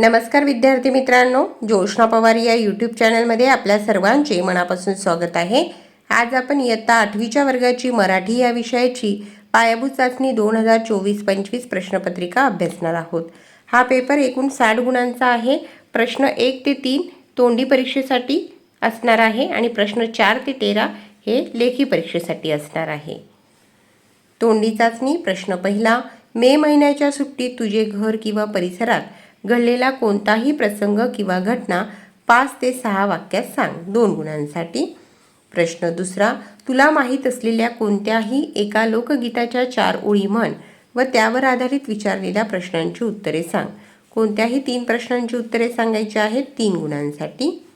नमस्कार विद्यार्थी मित्रांनो ज्योष्णा पवार या यूट्यूब चॅनलमध्ये आपल्या सर्वांचे मनापासून स्वागत आहे. आज आपण इयत्ता आठवीच्या वर्गाची मराठी या विषयाची पायाभूत चाचणी दोन हजार चोवीस पंचवीस प्रश्नपत्रिका अभ्यासणार आहोत. हा पेपर एकूण साठ गुणांचा आहे. प्रश्न एक ते तीन तोंडी परीक्षेसाठी असणार आहे आणि प्रश्न चार ते तेरा हे लेखी परीक्षेसाठी असणार आहे. तोंडी चाचणी प्रश्न पहिला मे महिन्याच्या सुट्टीत तुझे घर किंवा परिसरात घडलेला कोणताही प्रसंग किंवा घटना पाच ते सहा वाक्यात सांग. दोन गुणांसाठी. प्रश्न दुसरा तुला माहीत असलेल्या कोणत्याही एका लोकगीताच्या चार ओळी म्हण व त्यावर आधारित विचारलेल्या प्रश्नांची उत्तरे सांग. कोणत्याही तीन प्रश्नांची उत्तरे सांगायची आहेत? तीन गुणांसाठी.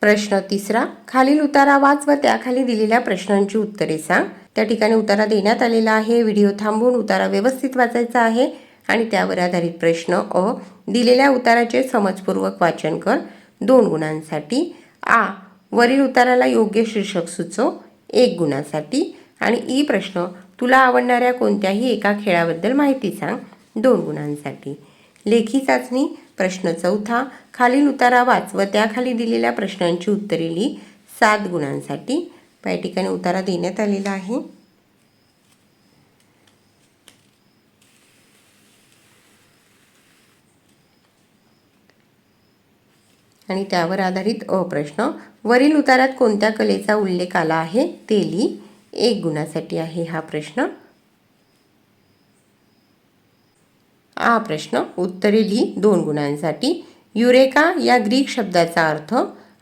प्रश्न तिसरा खालील उतारा वाच व त्याखाली दिलेल्या प्रश्नांची उत्तरे सांग. त्या ठिकाणी उतारा देण्यात आलेला आहे. व्हिडिओ थांबून उतारा व्यवस्थित वाचायचा आहे. आणि त्यावर आधारित प्रश्न अ. दिलेल्या उताराचे समजपूर्वक वाचन कर. दोन गुणांसाठी आ. वरील उताराला योग्य शीर्षक सुचव. एक गुणासाठी. आणि ई प्रश्न. तुला आवडणाऱ्या कोणत्याही एका खेळाबद्दल माहिती सांग. दोन गुणांसाठी. लेखी चाचणी. प्रश्न चौथा. खालील उतारा वाच व त्याखाली दिलेल्या प्रश्नांची उत्तरे लिही. सात गुणांसाठी. या ठिकाणी उतारा देण्यात आलेला आहे. आणि त्यावर आधारित अ प्रश्न. वरील उतारात कोणत्या कलेचा उल्लेख आला आहे? ते लिही एक गुणासाठी आहे हा प्रश्न. हा प्रश्न. उत्तरे लिही दोन गुणांसाठी. युरेका या ग्रीक शब्दाचा अर्थ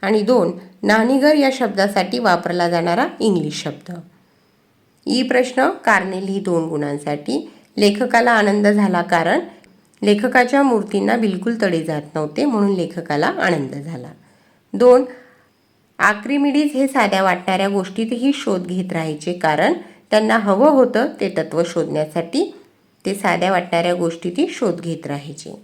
आणि दोन नाणीघर या शब्दासाठी वापरला जाणारा इंग्लिश शब्द. ई प्रश्न. कारणे लिही दोन गुणांसाठी. लेखकाला आनंद झाला कारण लेखकाच्या मूर्तींना बिलकुल तडे जात नव्हते म्हणून लेखकाला आनंद झाला. दोन आक्रिमिडीज हे साध्या वाटणाऱ्या गोष्टीतही शोध घेत राहायचे कारण त्यांना हवं होतं ते तत्त्व शोधण्यासाठी ते साध्या वाटणाऱ्या गोष्टीतही शोध घेत राहायचे.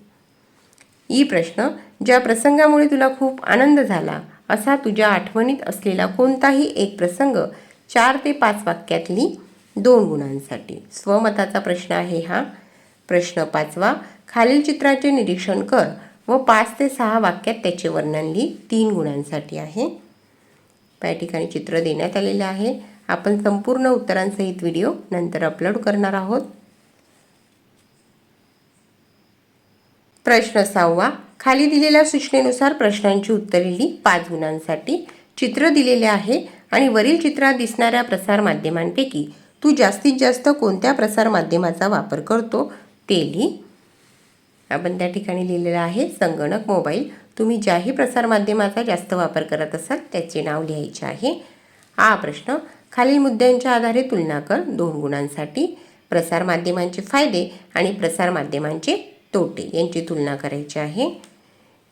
ई प्रश्न ज्या प्रसंगामुळे तुला खूप आनंद झाला असा तुझ्या आठवणीत असलेला कोणताही एक प्रसंग चार ते पाच वाक्यातली दोन गुणांसाठी? स्वमताचा प्रश्न आहे हा. प्रश्न पाचवा खालील चित्राचे निरीक्षण कर व पाच ते सहा वाक्यात त्याचे वर्णन लिही. तीन गुणांसाठी आहे. या ठिकाणी चित्र देण्यात आलेले आहे. आपण संपूर्ण उत्तरांसहित व्हिडिओ नंतर अपलोड करणार आहोत. प्रश्न सहावा. खाली दिलेल्या सूचनेनुसार प्रश्नांची उत्तरे लिही. पाच गुणांसाठी चित्र दिलेले आहे आणि वरील चित्रात दिसणाऱ्या प्रसारमाध्यमांपैकी तू जास्तीत जास्त कोणत्या प्रसारमाध्यमाचा वापर करतो ते लिही. आपण त्या ठिकाणी लिहिलेलं आहे संगणक मोबाईल. तुम्ही ज्याही प्रसारमाध्यमाचा जास्त वापर करत असाल त्याचे नाव लिहायचे आहे. हा प्रश्न खालील मुद्द्यांच्या आधारे तुलना कर दोन गुणांसाठी. प्रसारमाध्यमांचे फायदे आणि प्रसारमाध्यमांचे तोटे यांची तुलना करायची आहे.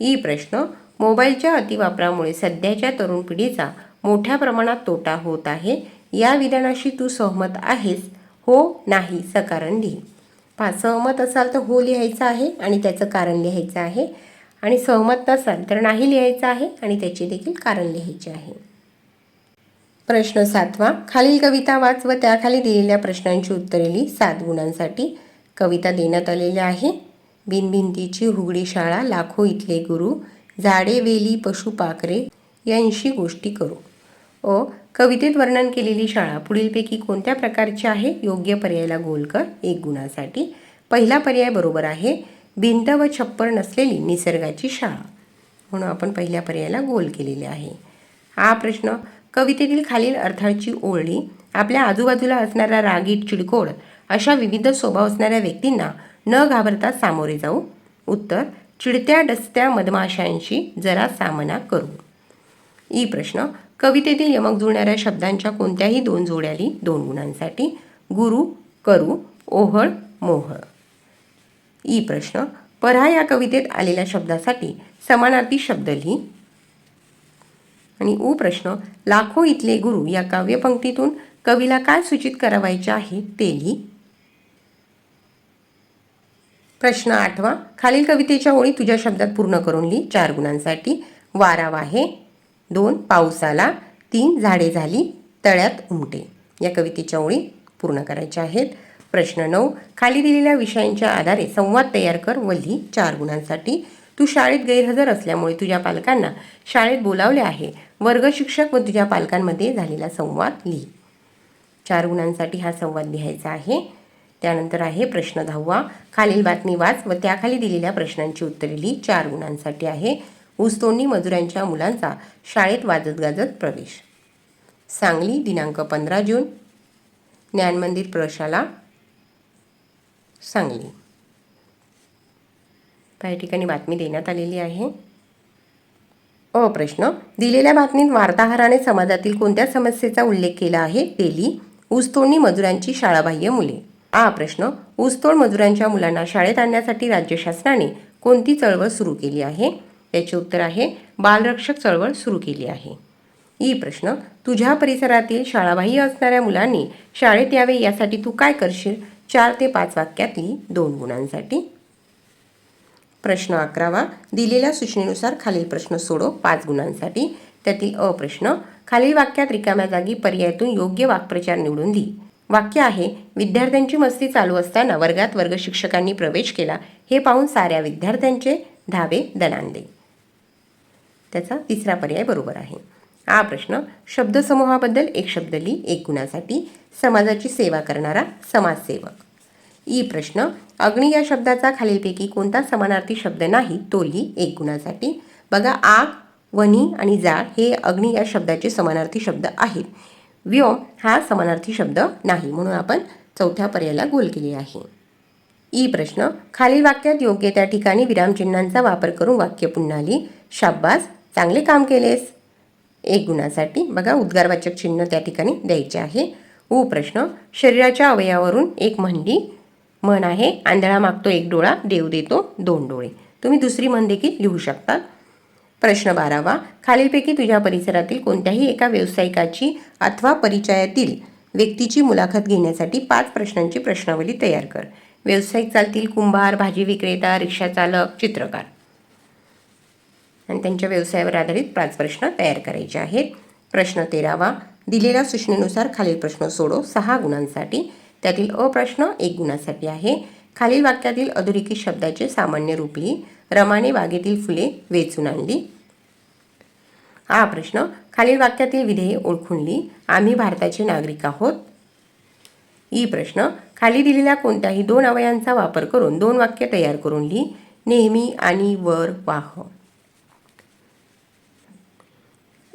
ई प्रश्न मोबाईलच्या अतिवापरामुळे सध्याच्या तरुण पिढीचा मोठ्या प्रमाणात तोटा होत आहे. या विधानाशी तू सहमत आहेस? हो नाही सकारण लिही. पा सहमत असाल तर हो लिहायचं आहे आणि त्याचं कारण लिहायचं आहे. आणि सहमत नसाल तर नाही लिहायचं आहे आणि त्याचे देखील कारण लिहायचे आहे. प्रश्न सातवा. खालील कविता वाच व त्याखाली दिलेल्या प्रश्नांची उत्तरे लिही. सात गुणांसाठी कविता देण्यात आलेल्या आहे. बिनभिंतीची हुगडी शाळा लाखो इथले गुरु झाडे वेली पशु पाखरे यांशी गोष्टी करू. ओ कवितेत वर्णन केलेली शाळा पुढीलपैकी कोणत्या प्रकारची आहे? योग्य पर्यायाला गोल कर. एक गुणासाठी. पहिला पर्याय बरोबर आहे. भिंत व छप्पर नसलेली निसर्गाची शाळा. म्हणून आपण पहिल्या पर्यायाला गोल केलेले आहे. हा प्रश्न कवितेतील खालील अर्थाची ओळी आपल्या आजूबाजूला असणारा रागीट चिडकोड अशा विविध स्वभाव असणाऱ्या व्यक्तींना न घाबरता सामोरे जाऊ. उत्तर चिडत्या डसत्या मधमाशांशी जरा सामना करू. ई प्रश्न कवितेतील यमक जुळणाऱ्या शब्दांच्या कोणत्याही दोन जोड्याली दोन गुणांसाठी. गुरु करू ओहळ मोहळ. ई प्रश्न. परा या कवितेत आलेल्या शब्दासाठी समानार्थी शब्द लिही. आणि उ प्रश्न. लाखो इथले गुरु या काव्यपंक्तीतून कवीला काय सूचित करावायचे आहे ते लिही. प्रश्न आठवा. खालील कवितेच्या ओळी तुझ्या शब्दात पूर्ण करून लिही. चार गुणांसाठी. वारा वाहे दोन पावसाला तीन झाडे झाली तळ्यात उमटे. या कवितेच्या ओळी पूर्ण करायच्या आहेत. प्रश्न नऊ खाली दिलेल्या विषयांच्या आधारे संवाद तयार कर व लिही चार गुणांसाठी. तू शाळेत गैरहजर असल्यामुळे तुझ्या पालकांना शाळेत बोलावले आहे. वर्ग शिक्षक व तुझ्या पालकांमध्ये झालेला संवाद लिही. चार गुणांसाठी हा संवाद लिहायचा आहे. त्यानंतर आहे प्रश्न दहावा. खालील बातमी वाच व त्याखाली दिलेल्या प्रश्नांची उत्तरे लिही. चार गुणांसाठी आहे. ऊसतोडणी मजुरांच्या मुलांचा शाळेत वाजत गाजत प्रवेश. सांगली दिनांक पंधरा जून. ज्ञानमंदिर प्रशाला सांगली. काही ठिकाणी बातमी देण्यात आलेली आहे. अ प्रश्न. दिलेल्या बातमीत वार्ताहराने समाजातील कोणत्या समस्येचा उल्लेख केला आहे तेली ऊसतोडणी मजुरांची शाळाबाह्य मुले. आ प्रश्न. ऊसतोड मजुरांच्या मुलांना शाळेत आणण्यासाठी राज्य शासनाने कोणती चळवळ सुरू केली आहे? त्याचे उत्तर आहे बालरक्षक चळवळ सुरू केली आहे. ई प्रश्न तुझ्या परिसरातील शाळाबाह्य असणाऱ्या मुलांनी शाळेत यावे यासाठी तू काय करशील? चार ते पाच वाक्यातली दोन गुणांसाठी. प्रश्न अकरावा दिलेल्या सूचनेनुसार खालील प्रश्न सोडव पाच गुणांसाठी. त्यातील अ प्रश्न खालील वाक्यात रिकाम्या जागी पर्यायातून योग्य वाक्प्रचार निवडून दी. वाक्य आहे विद्यार्थ्यांची मस्ती चालू असताना वर्गात वर्ग शिक्षकांनी प्रवेश केला हे पाहून साऱ्या विद्यार्थ्यांचे धावे दणाणले. त्याचा तिसरा पर्याय बरोबर आहे. हा प्रश्न शब्दसमूहाबद्दल एक शब्द लिही एक गुणासाठी समाजाची सेवा करणारा समाजसेवक. ई प्रश्न अग्नी या शब्दाचा खालीलपैकी कोणता समानार्थी शब्द नाही तो लिही एक गुणासाठी. बघा आग वनी आणि जाळ हे अग्नी या शब्दाचे समानार्थी शब्द आहेत. व्योम हा समानार्थी शब्द नाही म्हणून आपण चौथ्या पर्यायाला गोल केले आहे. ई प्रश्न खालील वाक्यात योग्य त्या ठिकाणी विरामचिन्हांचा वापर करून वाक्य पुन्हा लिही. शाब्बास चांगले काम केलेस? एक गुणासाठी. बघा उद्गारवाचक चिन्ह त्या ठिकाणी द्यायचे आहे. उ प्रश्न शरीराच्या अवयवावरून एक म्हणली म्हण आहे. आंधळा मागतो एक डोळा देव देतो दोन डोळे. तुम्ही दुसरी म्हण देखील लिहू शकता. प्रश्न बारावा. खालीलपैकी तुझ्या परिसरातील कोणत्याही एका व्यावसायिकाची अथवा परिचयातील व्यक्तीची मुलाखत घेण्यासाठी पाच प्रश्नांची प्रश्नावली तयार कर. व्यावसायिक चालतील कुंभार भाजी विक्रेता रिक्षा चालक चित्रकार. आणि त्यांच्या व्यवसायावर आधारित पाच प्रश्न तयार करायचे आहेत. प्रश्न तेरावा दिलेल्या सूचनेनुसार खालील प्रश्न सोडव सहा गुणांसाठी. त्यातील अ प्रश्न एक गुणासाठी आहे. खालील वाक्यातील अधोरेखित शब्दाचे सामान्य रूप लिही. रमाने बागेतील फुले वेचून आणली. हा प्रश्न. खालील वाक्यातील विधेय ओळखून लिही. आम्ही भारताचे नागरिक आहोत. ई प्रश्न. खाली दिलेल्या कोणत्याही दोन अवयांचा वापर करून दोन वाक्य तयार करून लिही. नेहमी आणि वर वाह.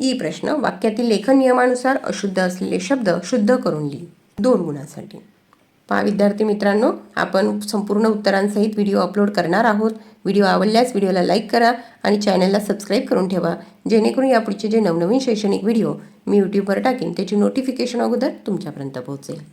ई प्रश्न वाक्यातील लेखन नियमानुसार अशुद्ध असलेले शब्द शुद्ध करून लिही. दोन गुणासाठी. पहा विद्यार्थी मित्रांनो आपण संपूर्ण उत्तरांसहित व्हिडिओ अपलोड करणार आहोत. व्हिडिओ आवडल्यास व्हिडिओला लाईक करा आणि चॅनलला सबस्क्राईब करून ठेवा. जेणेकरून यापुढचे जे नवनवीन शैक्षणिक व्हिडिओ मी यूट्यूबवर टाकेन त्याची नोटिफिकेशन अगोदर तुमच्यापर्यंत पोहोचेल.